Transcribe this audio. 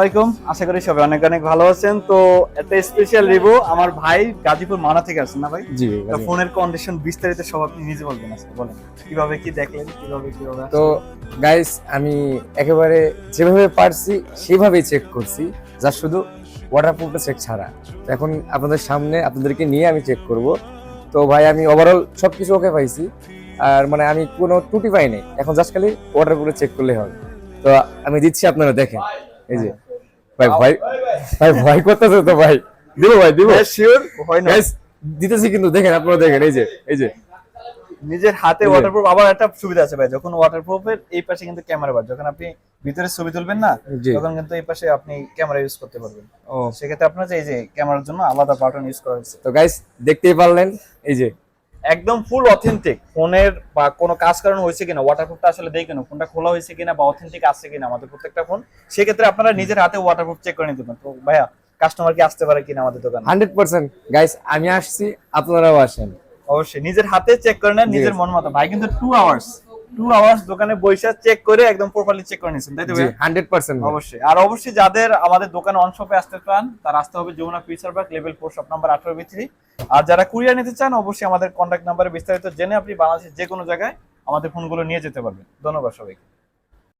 আলাইকুম। আশা করি সবাই অনেক অনেক ভালো আছেন। তো একটা স্পেশাল রিভিউ আমার ভাই গাজীপুর মানা থেকে আসছেন না ভাই? জি ফোনের কন্ডিশন বিস্তারিত সব আপনি নিজে বলবেন আজকে বলেন। কীভাবে কি দেখলেন কীভাবে কীভাবে তো গাইস আমি একেবারে যেভাবে পারছি সেভাবেই চেক করছি। যা শুধু ওয়াটারপ্রুফটা চেক ছাড়া। তো এখন আপনাদের সামনে আপনাদেরকে নিয়ে আমি চেক করব। তো ভাই আমি ওভারঅল সবকিছু ওকে পাইছি। আর মানে আমি কোনো ত্রুটি পাইনি। এখন জাস্ট খালি ওয়াটারপ্রুফে চেক করলে হবে। তো আমি দিচ্ছি আপনারা দেখেন। এই যে ভাই ভয় ভাই ভয় করতেছে তো ভাই। দিব ভাই দিব। শিওর হয় না দিতেছি কিন্তু দেখেন আপনারা দেখেন এই যে এই যে। নিজের হাতে ওয়াটারপ্রুফ আবার একটা সুবিধা আছে ভাই যখন ওয়াটারপ্রুফের এই পাশে কিন্তু ক্যামেরা বার যখন আপনি ভিতরে ছবি তুলবেন না তখন কিন্তু এই পাশে আপনি ক্যামেরা ইউজ করতে পারবেন। ও। সেক্ষেত্রে আপনার যে এই যে ক্যামেরার জন্য আলাদা বাটন ইউজ করা হয়েছে। তো গাইস দেখতেই পারলেন এই যে একদম ফুল অথেন্টিক ফোনের বা কোনো কাজ কারণ হয়েছে কিনা ওয়াটারপ্রুফটা আসলে দেখে না ফোনটা খোলা হয়েছে কিনা বা অথেন্টিক আছে কিনা আমাদের প্রত্যেকটা ফোন সেক্ষেত্রে আপনারা নিজের হাতে ওয়াটারপ্রুফ চেক করে নিতে পারেন। তো ভাইয়া কাস্টমার কি আসতে পারে কিনা আমাদের দোকানে? Hundred percent. গাইস আমি আসছি আপনারাও আসেন। অবশ্যই নিজের হাতে চেক করে নেন নিজের মন মতো। ভাই কিন্তু টু আওয়ার্স টু আওয়ার্স দোকানে বৈশা চেক করে একদম প্রপারলি চেক করে নিয়েছেন তাই তো হান্ড্রেড পার্সেন্ট অবশ্যই। আর অবশ্যই যাদের আমাদের দোকানে অন শপে আসতে চান তার আসতে হবে Jamuna future park level four shop number আঠারো বিথ্রি আর যারা কুরিয়ার নিতে চান অবশ্যই আমাদের কন্ট্যাক্ট নাম্বারে বিস্তারিত জেনে আপনি বাংলাদেশের যে কোনো জায়গায় আমাদের ফোনগুলো নিয়ে যেতে পারবেন। ধন্যবাদ সবাইকে।